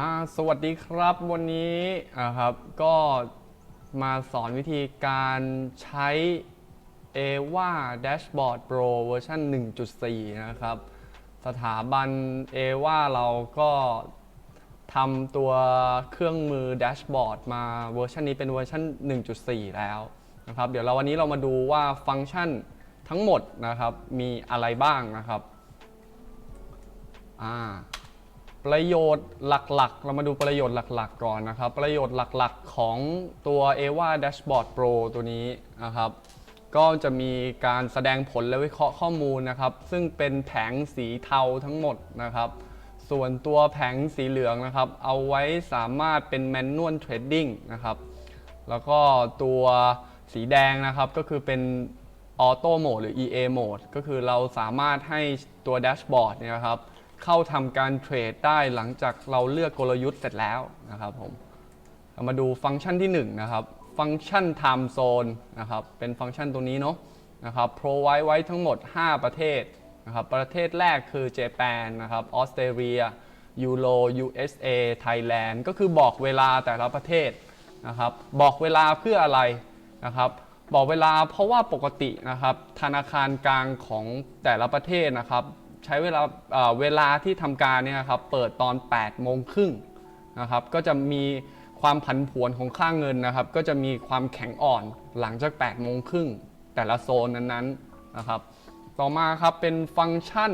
อ่าสวัสดีครับวันนี้นะครับก็มาสอนวิธีการใช้ AVA Dashboard Pro เวอร์ชัน1.4 นะครับ สถาบัน AVA เราก็ทำตัวเครื่องมือ Dashboard มาเวอร์ชันนี้เป็นเวอร์ชัน1.4 แล้วนะครับเดี๋ยวเราวันนี้เรามาดูว่าฟังก์ชันทั้งหมดนะครับมีอะไรบ้างนะครับอ่า ประโยชน์หลักๆ เรามาดูประโยชน์หลัก ๆ ก่อนนะครับ ประโยชน์หลักๆ ของตัว AVA Dashboard Pro ตัวนี้นะครับ ก็จะมีการแสดงผลและวิเคราะห์ข้อมูลนะครับ ซึ่งเป็นแผงสีเทาทั้งหมดนะครับ ส่วนตัวแผงสีเหลืองนะครับ เอาไว้สามารถเป็น Manual Trading นะครับ แล้วก็ตัวสีแดงนะครับก็คือเป็น Auto Mode หรือ EA Mode ก็คือเราสามารถให้ตัวแดชบอร์ดเนี่ยนะครับ เข้าทำการเทรดได้หลังจากเราเลือกกลยุทธ์เสร็จแล้วนะครับผมเรามาดูฟังก์ชันที่1นะครับฟังก์ชัน Time Zone นะครับเป็นฟังก์ชันตัวนี้เนาะนะครับ provide ไว้ทั้งหมด 5 ประเทศนะครับประเทศแรกคือเจแปนนะครับออสเตรเลียยูโร USA ไทยแลนด์ก็คือบอกเวลาแต่ละประเทศนะครับบอกเวลาเพื่ออะไรนะครับบอกเวลาเพราะว่าปกตินะครับธนาคารกลางของแต่ละประเทศนะครับ ใช้เวลาเอ่อเวลาที่ทำการเนี่ยครับเปิดตอน 8 โมงครึ่งนะครับก็จะมีความผันผวนของค่าเงินนะครับ ก็จะมีความแข็งอ่อนหลังจาก 8 โมงครึ่งแต่ละโซนนั้นๆนะครับ ต่อมาครับเป็นฟังก์ชัน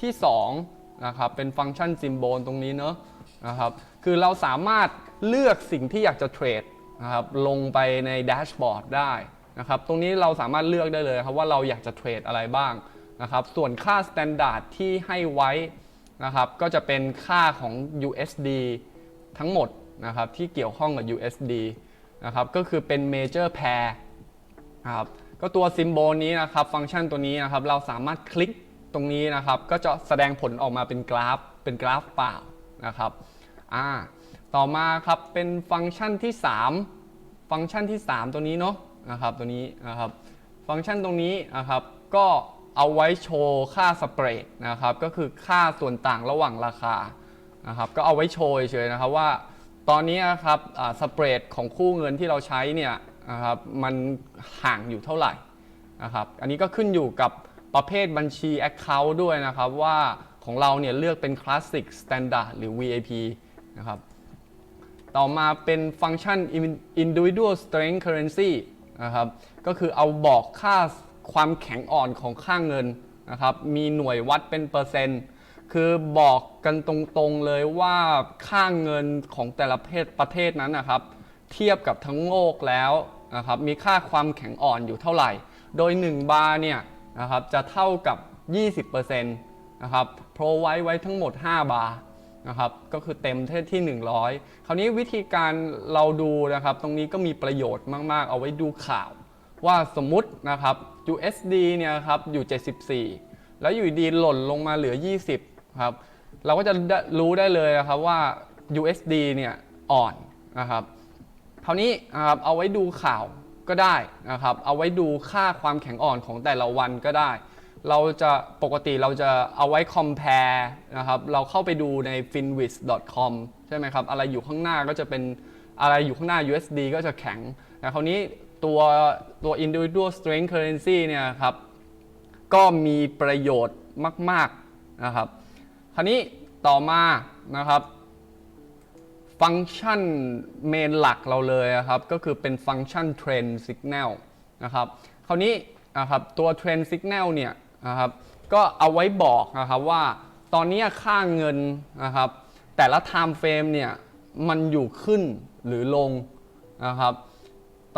ที่2นะครับเป็นฟังก์ชันซิมโบลตรงนี้เนอะนะครับคือเราสามารถเลือกสิ่งที่อยากจะเทรดนะครับลงไปในแดชบอร์ดได้นะครับตรงนี้เราสามารถเลือกได้เลยครับว่าเราอยากจะเทรดอะไรบ้าง นะครับ ส่วนค่าสแตนดาร์ดที่ให้ไว้นะครับก็จะเป็นค่าของ USD ทั้งหมดนะครับที่เกี่ยวข้องกับ USD นะครับก็คือเป็น major pair นะครับก็ตัวซิมโบลนี้นะครับฟังก์ชันตัวนี้นะครับเราสามารถคลิกตรงนี้นะครับก็จะแสดงผลออกมาเป็นกราฟ เป็นกราฟเปล่านะครับอ่าต่อมาครับเป็นฟังก์ชันที่ 3 ฟังก์ชันที่ 3 ตัวนี้เนาะนะครับตัวนี้นะครับฟังก์ชันตรงนี้นะครับก็ เอาไว้โชว์ค่าสเปรดนะครับ ก็คือค่าส่วนต่างระหว่างราคานะครับ ก็เอาไว้โชว์เฉยๆนะครับว่า ตอนนี้นะครับสเปรดของคู่เงินที่เราใช้เนี่ยนะครับมันห่างอยู่เท่าไหร่นะครับ อันนี้ก็ขึ้นอยู่กับประเภทบัญชี Account ด้วยนะครับว่าของเราเนี่ยเลือกเป็น Classic Standard หรือ VIP นะครับ ต่อมาเป็นฟังก์ชัน individual strength currency นะครับ ก็คือเอาบอกค่า ความแข็งอ่อนของค่าเงินนะครับ มีหน่วยวัดเป็นเปอร์เซ็นต์ คือบอกกันตรงๆเลยว่าค่าเงินของแต่ละประเทศประเทศนั้นนะครับ เทียบกับทั้งโลกแล้วนะครับ มีค่าความแข็งอ่อนอยู่เท่าไหร่ โดย 1 บาร์เนี่ยนะครับจะเท่ากับ 20%นะครับโปรไว้ไว้ทั้งหมด 5 บาร์นะครับก็คือเต็มที่ที่ 100 คราวนี้วิธีการเราดูนะครับ ตรงนี้ก็มีประโยชน์มาก ๆ เอาไว้ดูข่าว ว่าสมมุตินะครับ USD เนี่ยครับอยู่ 74 แล้วอยู่ดีหล่นลงมาเหลือ 20 ครับ เราก็จะรู้ได้เลยนะครับว่า USD เนี่ยอ่อนนะครับคราวนี้นะครับเอาไว้ดูข่าวก็ได้นะครับ เอาไว้ดูค่าความแข็งอ่อนของแต่ละวันก็ได้ เราจะปกติเราจะเอาไว้ compare นะครับ เราเข้าไปดูใน finwis.com ใช่ไหมครับ อะไรอยู่ข้างหน้าก็จะเป็นอะไรอยู่ข้างหน้า USD ก็จะแข็งแต่คราวนี้ ตัวตัว individual strength currency เนี่ยครับก็มีประโยชน์มาก ๆ นะครับ คราวนี้ต่อมานะครับ ฟังก์ชันเมนหลักเราเลยนะครับ ก็คือเป็นฟังก์ชัน Trend Signal นะครับ คราวนี้นะครับตัว Trend Signal เนี่ยนะครับก็เอาไว้บอกนะครับว่าตอนนี้ค่าเงินนะครับ แต่ละ Time Frame เนี่ยมันอยู่ขึ้นหรือลงนะครับ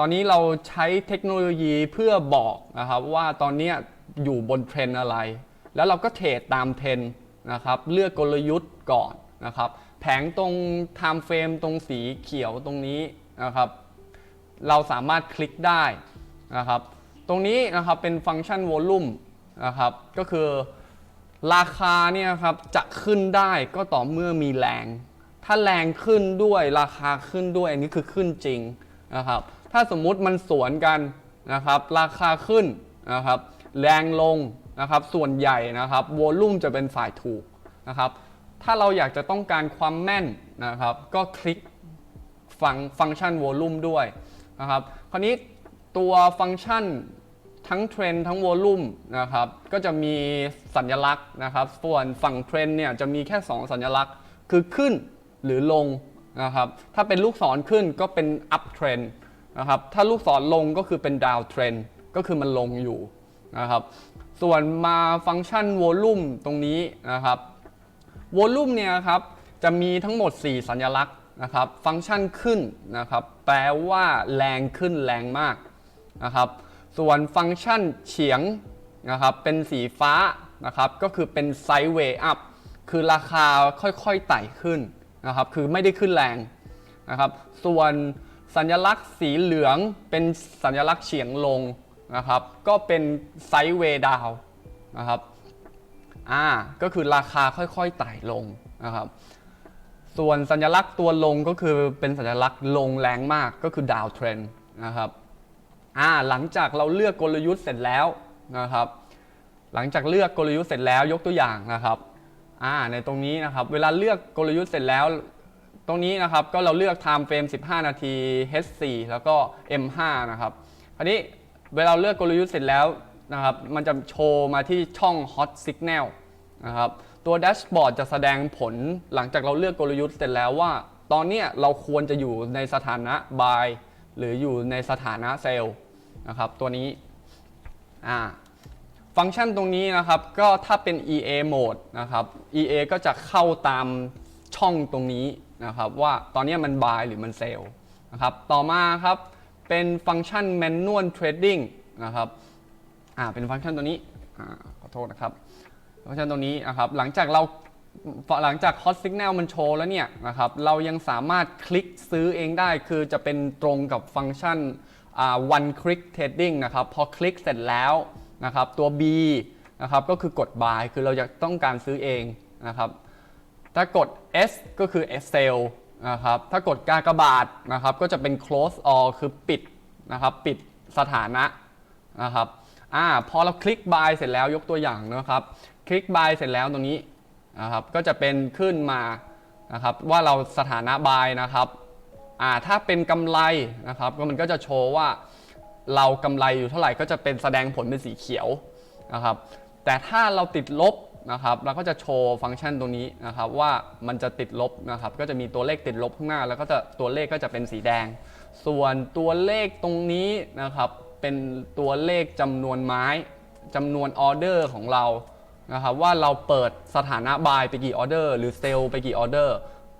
ตอนนี้เราใช้เทคโนโลยีเพื่อบอกนะครับว่าตอนนี้อยู่บนเทรนอะไร แล้วเราก็เทรดตามเทรนนะครับเลือกกลยุทธ์ก่อนนะครับแผงตรง time frame ตรงสีเขียวตรงนี้นะครับเราสามารถคลิกได้นะครับตรงนี้นะครับเป็นฟังก์ชัน volume นะครับก็คือราคาเนี่ยครับจะขึ้นได้ก็ต่อเมื่อมีแรง ถ้าแรงขึ้นด้วยราคาขึ้นด้วยอันนี้คือขึ้นจริงนะครับ ถ้าสมมุติมันสวนกันนะครับราคาขึ้นนะครับแรงลงนะครับส่วนใหญ่นะครับวอลุ่มจะเป็นฝ่ายถูกนะครับถ้าเราอยากจะต้องการความแม่นนะครับก็คลิกฟังฟังก์ชัน volume ด้วยนะครับคราวนี้ตัวฟังก์ชันทั้งเทรนทั้ง volume นะครับก็จะมีสัญลักษณ์นะครับส่วนฝั่งเทรนเนี่ยจะมีแค่ 2 สัญลักษณ์ คือขึ้นหรือลงนะครับถ้าเป็นลูกศรขึ้นก็เป็น up trend นะครับถ้าลูกศรลงก็คือเป็น down trend ก็คือมันลงอยู่นะครับส่วนมาฟังก์ชัน volume ตรงนี้นะครับวอลลุ่มเนี่ยครับจะมีทั้งหมด 4 สัญลักษณ์นะครับฟังก์ชันขึ้นนะครับแปลว่าแรงขึ้นแรงมากนะครับส่วนฟังก์ชันเฉียงนะครับเป็นสีฟ้านะครับก็คือเป็นไซด์เวย์อัพคือราคาค่อยๆไต่ขึ้นนะครับคือไม่ได้ขึ้นแรงนะครับส่วน สัญลักษณ์สีเหลืองเป็นสัญลักษณ์เฉียงลงนะครับ ก็เป็นไซด์เวย์ดาวนะครับอ่าก็คือราคาค่อยๆไต่ลงนะครับ ส่วนสัญลักษณ์ตัวลงก็คือเป็นสัญลักษณ์ลงแรงมากก็คือดาวเทรนนะครับอ่าหลังจากเราเลือกกลยุทธ์เสร็จแล้วนะครับ หลังจากเลือกกลยุทธ์เสร็จแล้วยกตัวอย่างนะครับอ่าในตรงนี้นะครับ เวลาเลือกกลยุทธ์เสร็จแล้ว ตรงนี้นะครับก็เราเลือก time frame 15 นาที H4 แล้วก็ M5 นะครับคราวนี้เวลาเลือกกลยุทธ์เสร็จแล้วนะครับมันจะโชว์มาที่ช่อง Hot Signal นะครับตัวแดชบอร์ดจะแสดงผลหลังจากเราเลือกกลยุทธ์เสร็จแล้วว่า ตอนนี้เราควรจะอยู่ในสถานะ buy หรืออยู่ในสถานะ sell นะครับตัวนี้อ่าฟังก์ชันตรงนี้นะครับก็ถ้าเป็น EA mode นะครับ EA ก็จะเข้าตามช่องตรงนี้ นะครับว่าตอนนี้มัน buy หรือมัน sell นะครับต่อมาครับเป็นฟังก์ชัน manual trading นะครับอ่าเป็นฟังก์ชันตัวนี้อ่าขอโทษนะครับฟังก์ชันตัวนี้นะครับหลังจากเราหลังจาก hot signal มันโชว์แล้วเนี่ยนะครับเรายังสามารถคลิกซื้อเองได้คือจะเป็นตรงกับฟังก์ชันอ่า one click trading นะครับพอคลิกเสร็จแล้วนะครับตัว B นะครับก็คือกด buy คือเราอยากต้องการซื้อเองนะครับ ถ้ากด S ก็คือ S sell นะครับถ้ากดกากบาทนะครับก็จะเป็น close all คือปิดนะครับปิดสถานะนะครับอ่าพอเราคลิก buy เสร็จแล้วยกตัวอย่างนะครับ คลิก buy เสร็จแล้วตรงนี้นะครับก็จะเป็นขึ้นมานะครับว่าเราสถานะ buy นะครับอ่าถ้าเป็นกำไรนะครับก็มันก็จะโชว์ว่าเรากำไรอยู่เท่าไหร่ก็จะเป็นแสดงผลเป็นสีเขียวนะครับแต่ถ้าเราติดลบ นะครับเราก็จะโชว์ฟังก์ชันตรงนี้นะครับว่ามันจะติดลบนะครับก็จะมีตัวเลขติดลบข้างหน้า แล้วก็จะตัวเลขก็จะเป็นสีแดง ส่วนตัวเลขตรงนี้นะครับเป็นตัวเลขจำนวนไม้จำนวนออเดอร์ของเรานะครับว่าเราเปิดสถานะบายไปกี่ออเดอร์หรือเซลไปกี่ออเดอร์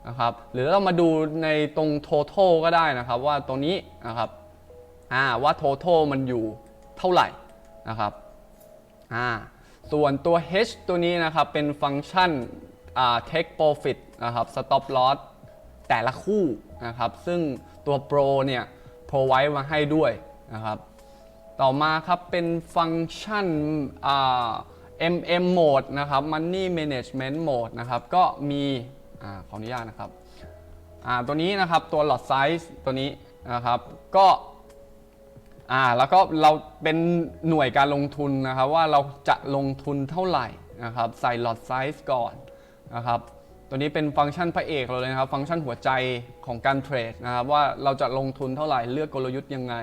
นะครับหรือเรามาดูในตรง total ก็ได้นะครับว่าตรงนี้นะครับอ่าว่า total มันอยู่เท่าไหร่นะครับอ่า ส่วนตัว H ตัวนี้นะครับ เป็นฟังก์ชัน take profit นะครับ stop loss แต่ละคู่นะครับ ซึ่งตัว Pro เนี่ย provide มาให้ด้วยนะครับ ต่อมาครับ เป็นฟังก์ชัน MM mode นะครับ money management mode นะครับ ก็มีอาขออนุญาตนะครับตัวนี้นะครับ ตัว lot size ตัวนี้นะครับ ก็ อ่าแล้วก็เราเป็นหน่วยการลงทุนนะครับว่าเราจะลงทุนเท่าไหร่นะครับใส่ lot size ก่อนนะครับตัวนี้เป็นฟังก์ชันพระเอกเราเลยนะครับ ฟังก์ชันหัวใจของการเทรดนะครับว่าเราจะลงทุนเท่าไหร่เลือกกลยุทธ์ยังไง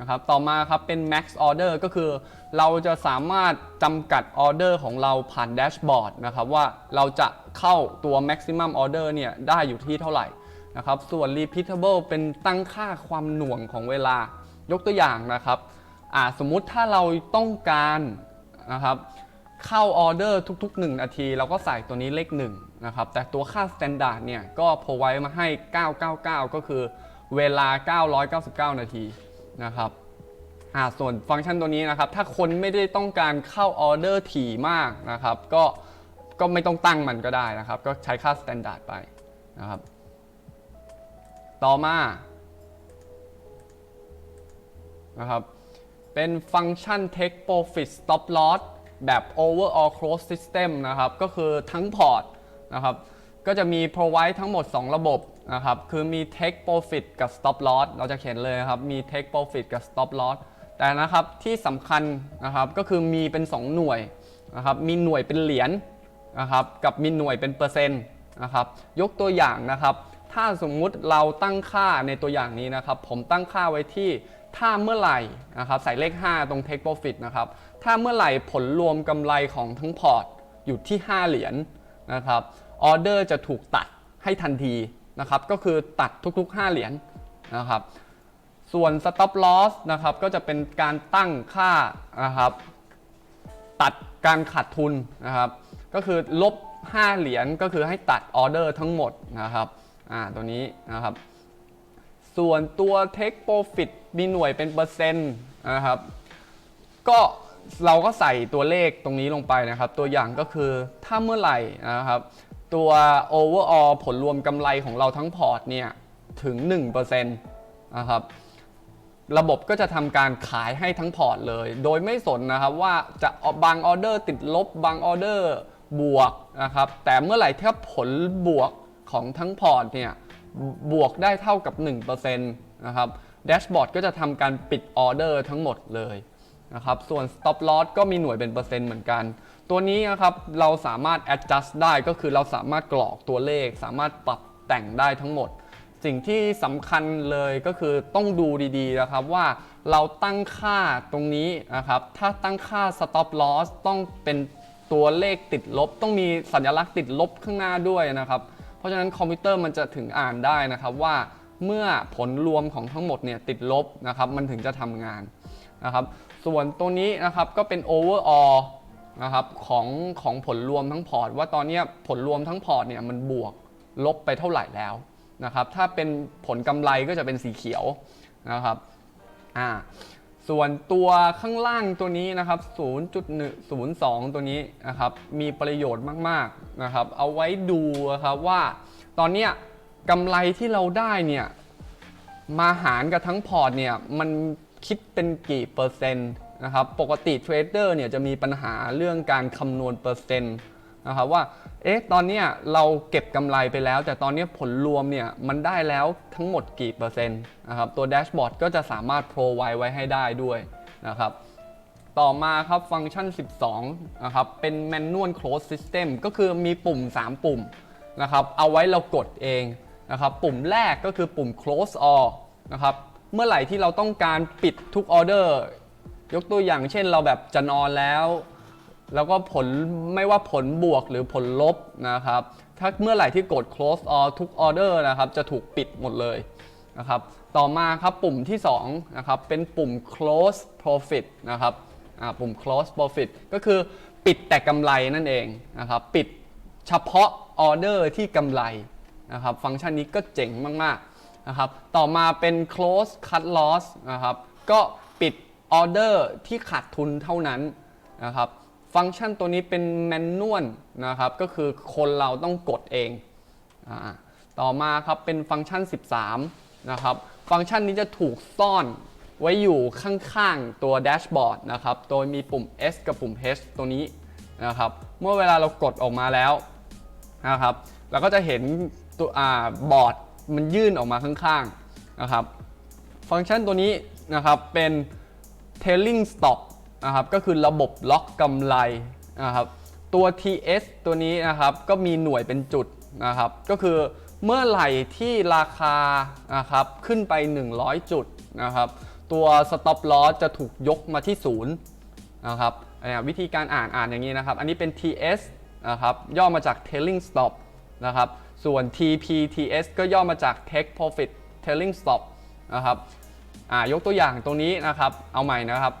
นะครับต่อมาครับเป็น max order ก็คือเราจะสามารถจำกัดออเดอร์ของเราผ่านแดชบอร์ดนะครับว่าเราจะเข้าตัว maximum order เนี่ยได้อยู่ที่เท่าไหร่นะครับส่วน repeatable เป็นตั้งค่าความหน่วงของเวลา ยกตัวอย่างนะครับสมมุติถ้าเราต้องการนะครับเข้าออเดอร์ทุก ๆ 1 นาที เราก็ใส่ตัวนี้เลข1นะครับแต่ตัวค่า Standard เนี่ยก็พอไว้มาให้ 999 ก็คือเวลา 999 นาทีนะครับอาส่วนฟังก์ชันตัวนี้นะครับ ถ้าคนไม่ได้ต้องการเข้าออเดอร์ถี่มากนะครับ ก็ก็ไม่ต้องตั้งมันก็ได้นะครับ ก็ใช้ค่า Standard ไปนะครับ ต่อมา นะครับ เป็นฟังก์ชัน take profit stop loss แบบ overall close system นะครับ ก็คือทั้งพอร์ตนะครับ ก็จะมี provide ทั้งหมด 2 ระบบนะครับ คือมี take profit กับ stop loss เราจะเขียนเลยครับ มี take profit กับ stop loss แต่นะครับที่สำคัญนะครับก็คือมีเป็น 2 หน่วยนะครับ มีหน่วยเป็นเหรียญนะครับ กับมีหน่วยเป็นเปอร์เซ็นต์นะครับ ยกตัวอย่างนะครับ ถ้าสมมุติเราตั้งค่าในตัวอย่างนี้นะครับ ผมตั้งค่าไว้ที่ ถ้าเมื่อไหร่นะครับใส่เลข 5 ตรง take profit นะครับถ้าเมื่อไหร่ผลรวมกำไรของทั้งพอร์ตอยู่ที่ 5 เหรียญนะครับออเดอร์จะถูกตัดให้ทันทีนะครับก็คือตัดทุกๆ 5 เหรียญนะครับส่วน stop loss นะครับก็จะเป็นการตั้งค่านะครับตัดการขาดทุนนะครับก็คือลบ 5 เหรียญก็คือให้ตัดออเดอร์ทั้งหมดนะครับอ่าตัวนี้นะครับ ส่วนตัว take profit มีหน่วยเป็นเปอร์เซ็นต์นะครับ ก็เราก็ใส่ตัวเลขตรงนี้ลงไปนะครับ ตัวอย่างก็คือถ้าเมื่อไหร่นะครับ ตัว overall ผลรวมกำไรของเราทั้งพอร์ตเนี่ย ถึง 1%นะครับระบบก็จะทำการขายให้ทั้งพอร์ตเลย โดยไม่สนนะครับว่าจะบางออเดอร์ติดลบบางออเดอร์บวกนะครับ แต่เมื่อไหร่ที่ผลบวกของทั้งพอร์ตเนี่ย บวกได้เท่ากับ 1%นะครับแดชบอร์ดก็จะทำการปิดออเดอร์ทั้งหมดเลยนะครับส่วน stop loss ก็มีหน่วยเป็นเปอร์เซ็นต์เหมือนกัน ตัวนี้นะครับเราสามารถ adjust ได้ก็คือเราสามารถกรอกตัวเลข สามารถปรับแต่งได้ทั้งหมด สิ่งที่สำคัญเลยก็คือต้องดูดีๆนะครับว่าเราตั้งค่าตรงนี้นะครับถ้าตั้งค่า stop loss ต้องเป็นตัวเลขติดลบ ต้องมีสัญลักษณ์ติดลบข้างหน้าด้วยนะครับ เพราะฉะนั้นคอมพิวเตอร์มันจะถึงอ่านได้นะครับว่าเมื่อผลรวมของทั้งหมดเนี่ยติดลบนะครับมันถึงจะทำงานนะครับส่วนตัวนี้นะครับก็เป็น overall นะครับของของผลรวมทั้งพอร์ต ว่าตอนนี้ผลรวมทั้งพอร์ตเนี่ยมันบวกลบไปเท่าไหร่แล้วนะครับถ้าเป็นผลกำไรก็จะเป็นสีเขียวนะครับอ่า ส่วนตัวข้างล่างตัวนี้นะครับ 0.102 ตัวนี้นะครับ มีประโยชน์มากๆนะครับ เอาไว้ดูครับว่าตอนเนี้ยกำไรที่เราได้เนี่ย มาหารกับทั้งพอร์ตเนี่ย มันคิดเป็นกี่เปอร์เซ็นต์นะครับ ปกติเทรดเดอร์เนี่ยจะมีปัญหาเรื่องการคำนวณเปอร์เซ็นต์ นะครับว่า เอ๊ะ ตอนนี้เราเก็บกำไรไปแล้ว แต่ตอนนี้ผลรวมเนี่ยมันได้แล้วทั้งหมดกี่เปอร์เซ็นต์นะครับ ตัวแดชบอร์ดก็จะสามารถโปรไวไว้ให้ได้ด้วยนะครับต่อมาครับฟังก์ชัน 12 นะครับ เป็น manual close system ก็คือมีปุ่ม 3 ปุ่มนะครับ เอาไว้เรากดเองนะครับ ปุ่มแรกก็คือปุ่ม close all นะครับ เมื่อไหร่ที่เราต้องการปิดทุกออเดอร์ ยกตัวอย่างเช่นเราแบบจะนอนแล้ว แล้วก็ผลไม่ว่าผลบวกหรือผลลบนะครับ ถ้าเมื่อไหร่ที่กด close all ทุกออเดอร์นะครับ จะถูกปิดหมดเลยนะครับ ต่อมาครับปุ่มที่2นะครับ เป็นปุ่ม close profit นะครับปุ่ม close profit ก็คือปิดแต่กำไรนั่นเองนะครับ ปิดเฉพาะออเดอร์ที่กำไรนะครับ ฟังก์ชันนี้ก็เจ๋งมากๆนะครับ ต่อมาเป็น close cut loss นะครับ ก็ปิดออเดอร์ที่ขาดทุนเท่านั้นนะครับ ฟังก์ชันตัวนี้เป็นแมนนวลนะครับ ก็คือคนเราต้องกดเองอต่อมาครับเป็นฟังก์ชัน 13 นะครับ ฟังก์ชันนี้จะถูกซ่อนไว้อยู่ข้างๆ ตัวแดชบอร์ดนะครับ โดยมีปุ่ม S กับปุ่ม H ตัวนี้นะครับ เมื่อเวลาเรากดออกมาแล้วนะครับ เราก็จะเห็นตัวบอร์ดมันยื่นออกมาข้างๆ นะครับ ฟังก์ชันตัวนี้นะครับเป็น tailing stop นะครับก็คือระบบล็อกกำไรนะครับตัว TS ตัวนี้นะครับก็มีหน่วยเป็นจุดนะครับก็คือเมื่อไหร่ที่ราคานะครับขึ้นไป 100 จุดนะครับตัว stop loss จะถูกยกมาที่ศูนย์นะครับวิธีการอ่านอ่านอย่างนี้นะครับ อันนี้เป็น TS นะครับย่อมาจาก tailing stop นะครับส่วน TPTS ก็ย่อมาจาก take profit tailing stop นะครับยกตัวอย่างตรงนี้นะครับเอาใหม่นะครับ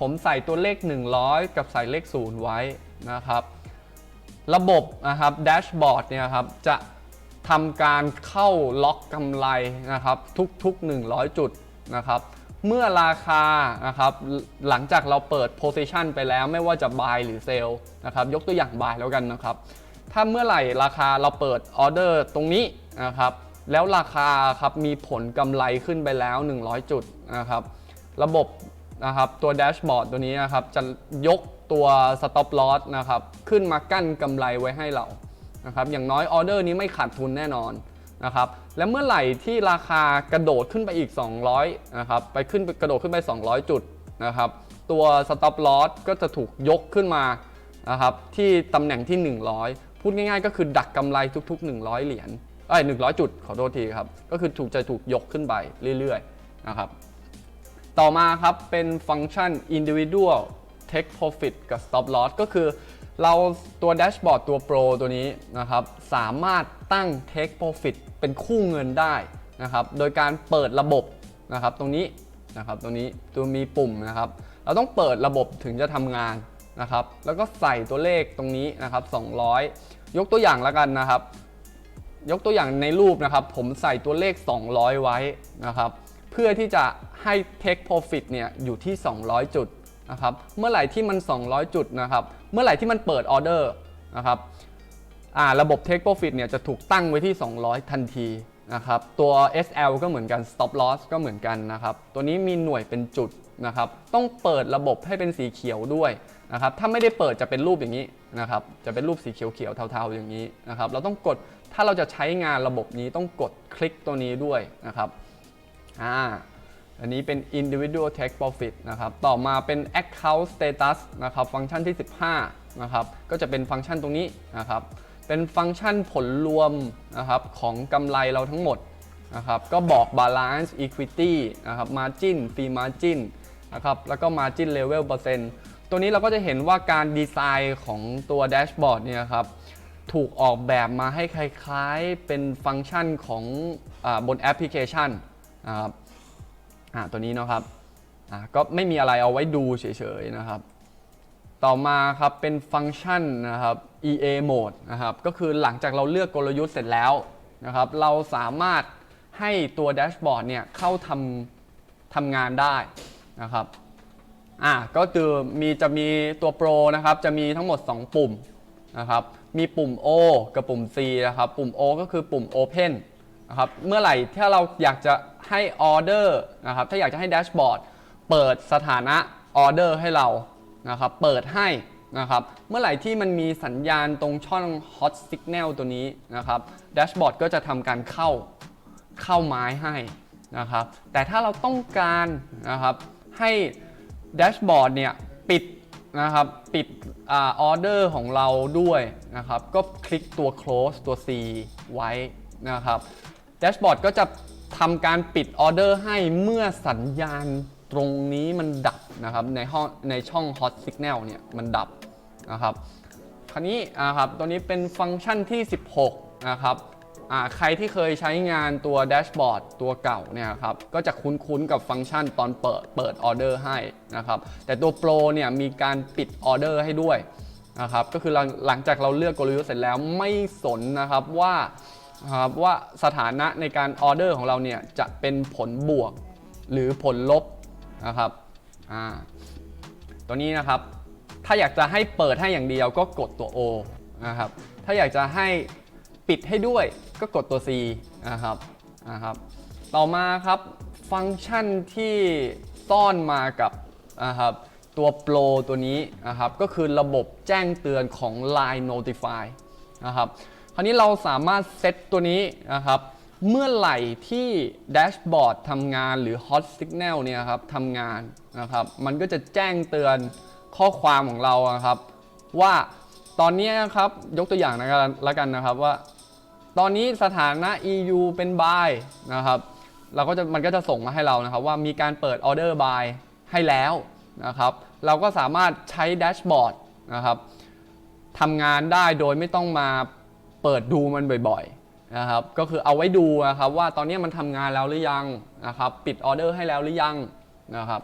ผมใส่ตัวเลข 100 กับใส่เลข 0 ไว้นะครับ ระบบนะครับแดชบอร์ดเนี่ยครับจะทำการเข้าล็อกกำไรนะครับทุกๆ 100 จุดนะครับเมื่อราคานะครับหลังจากเราเปิด position ไปแล้วไม่ว่าจะ buy หรือ sell นะครับยกตัวอย่าง buy แล้วกันนะครับ ถ้าเมื่อไหร่ราคาเราเปิดออเดอร์ตรงนี้นะครับแล้วราคาครับมีผลกำไรขึ้นไปแล้ว 100 จุดนะครับระบบ นะครับตัวแดชบอร์ดตัวนี้นะครับจะยกตัว stop loss นะครับขึ้นมากั้นกำไรไว้ให้เรานะครับอย่างน้อยออเดอร์นี้ไม่ขาดทุนแน่นอนนะครับและเมื่อไหร่ที่ราคากระโดดขึ้นไปอีก 200นะครับไปขึ้นกระโดดขึ้นไป 200 จุดนะครับตัว stop loss ก็จะถูกยกขึ้นมานะครับที่ตำแหน่งที่ 100 พูดง่าย ๆ ก็คือดักกำไรทุก ๆ 100 เหรียญเอ้ย100 จุดขอโทษทีครับก็คือถูกจะถูกยกขึ้นไปเรื่อยๆนะครับ ต่อมาครับเป็นฟังก์ชัน individual take profit กับ stop loss ก็คือเราตัว dashboard ตัว pro ตัวนี้นะครับสามารถตั้ง take profit เป็นคู่เงินได้นะครับโดยการเปิดระบบนะครับตรงนี้นะครับตรงนี้ตัวมีปุ่มนะครับ เราต้องเปิดระบบถึงจะทำงานนะครับ แล้วก็ใส่ตัวเลขตรงนี้นะครับ 200 ยกตัวอย่างแล้วกันนะครับ ยกตัวอย่างในรูปนะครับ ผมใส่ตัวเลข 200 ไว้นะครับ พื่อที่จะให้ take profit เนี่ยอยู่ที่ 200 จุดนะครับเมื่อไหร่ที่มัน 200 จุดนะครับเมื่อไหร่ที่มันเปิดออเดอร์นะครับระบบ take profit เนี่ยจะถูกตั้งไว้ที่ 200 ทันทีนะครับตัว SL ก็เหมือนกัน stop loss ก็เหมือนกันนะครับตัวนี้มีหน่วยเป็นจุดนะครับต้องเปิดระบบให้เป็นสีเขียวด้วยนะครับถ้าไม่ได้เปิดจะเป็นรูปอย่างนี้นะครับจะเป็นรูปสีเขียวๆเทาๆอย่างนี้นะครับเราต้องกดถ้าเราจะใช้งานระบบนี้ต้องกดคลิกตัวนี้ด้วยนะครับ อ่าอันนี้เป็น individual take profit นะครับ ต่อมาเป็น account status นะครับ ฟังก์ชันที่ 15 นะครับ ก็จะเป็นฟังก์ชันตรงนี้นะครับ เป็นฟังก์ชันผลรวมนะครับของกำไรเราทั้งหมดนะครับ ก็บอก balance equity นะครับ margin fee margin นะครับ แล้วก็ margin level เปอร์เซ็นต์ตัวนี้เราก็จะเห็นว่าการดีไซน์ของตัวแดชบอร์ดเนี่ยครับถูกออกแบบมาให้คล้ายๆ เป็นฟังก์ชันของอบนแอปพลิเคชัน นะครับอ่าตัวนี้เนาะครับอ่าก็ไม่มีอะไรเอาไว้ดูเฉยๆนะครับ ต่อมาครับเป็นฟังก์ชันนะครับ EA mode นะครับก็คือหลังจากเราเลือกกลยุทธ์เสร็จแล้วนะครับเราสามารถให้ตัวแดชบอร์ดเนี่ยเข้าทำทำงานได้นะครับอ่าก็คือมีจะมีตัว Pro นะครับจะมีทั้งหมด 2 ปุ่มนะครับมีปุ่ม O กับปุ่ม C นะครับปุ่ม O ก็คือปุ่ม Open นะครับเมื่อไหร่ถ้าเราอยากจะ ให้ออเดอร์นะครับถ้าอยากจะให้แดชบอร์ดเปิดสถานะออเดอร์ให้เรานะครับเปิดให้นะครับเมื่อไหร่ที่มันมีสัญญาณตรงช่อง Hot Signal ตัวนี้นะครับแดชบอร์ดก็จะทำการเข้าเข้าไม้ให้นะครับแต่ถ้าเราต้องการนะครับให้แดชบอร์ดเนี่ยปิดนะครับปิดออเดอร์ของเราด้วยนะครับก็คลิกตัว close ตัว C ไว้นะครับแดชบอร์ดก็จะ ทำการปิดออเดอร์ให้เมื่อสัญญาณตรงนี้มันดับนะครับในห้องในช่อง hot signal เนี่ยมันดับนะครับคราวนี้นะครับตัวนี้เป็นฟังก์ชันที่ 16 นะครับอ่าใครที่เคยใช้งานตัวแดชบอร์ดตัวเก่าเนี่ยครับก็จะคุ้นๆกับฟังก์ชันตอนเปิดเปิดออเดอร์ให้นะครับแต่ตัวโปรเนี่ยมีการปิดออเดอร์ให้ด้วยนะครับก็คือหลังจากเราเลือกกลยุทธ์เสร็จแล้วไม่สนนะครับว่า ครับว่าสถานะในการออเดอร์ของเราเนี่ยจะเป็นผลบวกหรือผลลบนะครับอ่าตัวนี้นะครับ ถ้าอยากจะให้เปิดให้อย่างเดียวก็กดตัว O นะครับถ้าอยากจะให้ปิดให้ด้วยก็กดตัว C นะครับนะครับต่อมาครับฟังก์ชันที่ซ่อนมากับนะครับตัวโปรตัวนี้นะครับก็คือระบบแจ้งเตือนของ Line Notify นะครับ ราวนี้เราสามารถเซตตัวนี้นะครับ เมื่อไหร่ที่แดชบอร์ดทำงานหรือ Hot Signal เนี่ยครับทำงานนะครับ มันก็จะแจ้งเตือนข้อความของเราครับ ว่าตอนนี้นะครับยกตัวอย่างนะครับล้วกันนะครับว่า ตอนนี้สถานะ EU เป็น buy นะครับเราก็จะมันก็จะส่งมาให้เรานะครับ ว่ามีการเปิดออเดอร์ buy ให้แล้วนะครับ เราก็สามารถใช้แดชบอร์ดนะครับทำงานได้โดยไม่ต้องมา เปิดดูมันบ่อยๆนะครับก็คือเอาไว้ดูนะครับว่าตอนนี้มันทำงานแล้วหรือยังนะครับปิดออเดอร์ให้แล้วหรือยังนะครับ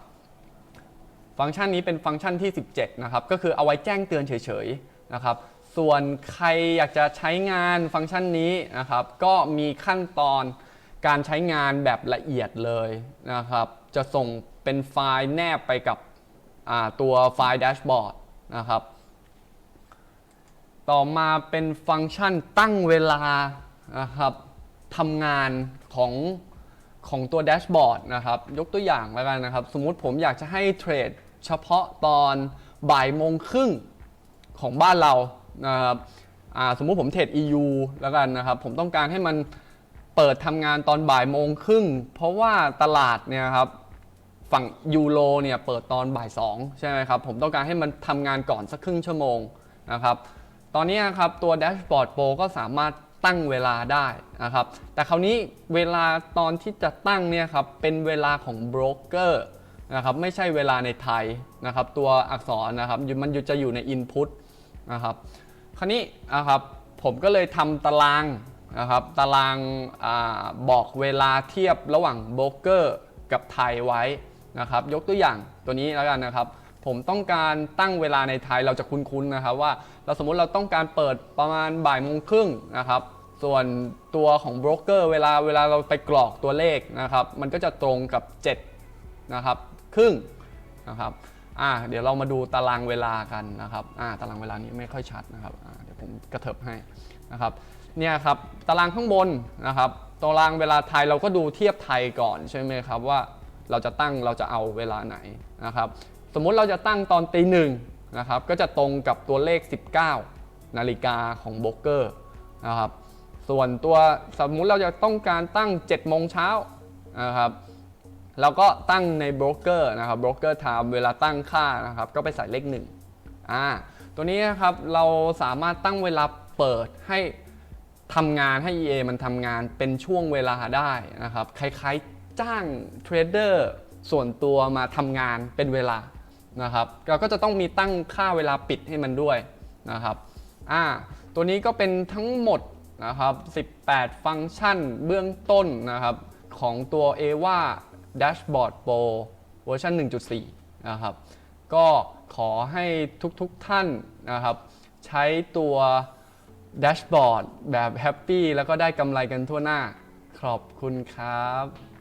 ฟังก์ชันนี้เป็นฟังก์ชันที่ 17นะครับก็คือเอาไว้แจ้งเตือนเฉยๆนะครับส่วนใครอยากจะใช้งานฟังก์ชันนี้นะครับก็มีขั้นตอนการใช้งานแบบละเอียดเลยนะครับจะส่งเป็นไฟล์แนบไปกับตัวไฟล์แดชบอร์ดนะครับ ต่อมาเป็นฟังก์ชันตั้งเวลานะครับทำงานของของตัวแดชบอร์ดนะครับ ยกตัวอย่างแล้วกันนะครับ สมมุติผมอยากจะให้เทรดเฉพาะตอนบ่ายโมงครึ่งของบ้านเรานะครับสมมุติผมเทรด EU แล้วกันนะครับ ผมต้องการให้มันเปิดทำงานตอนบ่ายโมงครึ่ง เพราะว่าตลาดเนี่ยครับฝั่งยูโรเนี่ยเปิดตอนบ่าย2ใช่ไหมครับ ผมต้องการให้มันทำงานก่อนสักครึ่งชั่วโมงนะครับ ตอนนี้ครับตัว Dashboard Pro ก็สามารถตั้งเวลาได้นะครับ แต่คราวนี้เวลาตอนที่จะตั้งเนี่ยครับเป็นเวลาของโบรกเกอร์นะครับไม่ใช่เวลาในไทยนะครับตัวอักษรนะครับมันจะอยู่ใน Input นะครับคราวนี้นะครับผมก็เลยทำตารางนะครับตารางอาบอกเวลาเทียบระหว่างโบรกเกอร์กับไทยไว้นะครับยกตัวอย่างตัวนี้แล้วกันนะครับ ผมต้องการตั้งเวลาในไทยเราจะคุ้นๆนะครับว่า เราสมมติเราต้องการเปิดประมาณบ่ายโมงครึ่งนะครับส่วนตัวของโบรกเกอร์เวลาเวลาเราไปกรอกตัวเลขนะครับ มันก็จะตรงกับ 7 นะครับ ครึ่งนะครับอ่าเดี๋ยวเรามาดูตารางเวลากันนะครับอ่าตารางเวลานี้ไม่ค่อยชัดนะครับอ่าเดี๋ยวผมกระเถิบให้นะครับเนี่ยครับตารางข้างบนนะครับตารางเวลาไทยเราก็ดูเทียบไทยก่อนใช่ไหมครับว่าเราจะตั้งเราจะเอาเวลาไหนนะครับ สมมุติเราจะตั้งตอนตีหนึ่งนะครับก็จะตรงกับตัวเลข 19 นาฬิกาของโบรกเกอร์นะครับส่วนตัวสมมุติเราจะต้องการตั้ง7โมงเช้านะครับเราก็ตั้งในโบรกเกอร์นะครับโบรกเกอร์ไทม์เวลาตั้งค่านะครับก็ไปใส่เลข1อ่าตัวนี้นะครับเราสามารถตั้งเวลาเปิดให้ทำงานให้ EA มันทำงานเป็นช่วงเวลาได้นะครับคล้ายๆจ้างเทรดเดอร์ส่วนตัวมาทำงานเป็นเวลา นะครับ เราก็จะต้องมีตั้งค่าเวลาปิดให้มันด้วยนะครับอ่าตัวนี้ก็เป็นทั้งหมดนะครับ 18 ฟังก์ชันเบื้องต้นนะครับ ของตัว AVA Dashboard Pro เวอร์ชัน1.4 นะครับ ก็ขอให้ทุกๆทท่านนะครับ ใช้ตัวแดชบอร์ดแบบแฮปปี้แล้วก็ได้กำไรกันทั่วหน้า ขอบคุณครับ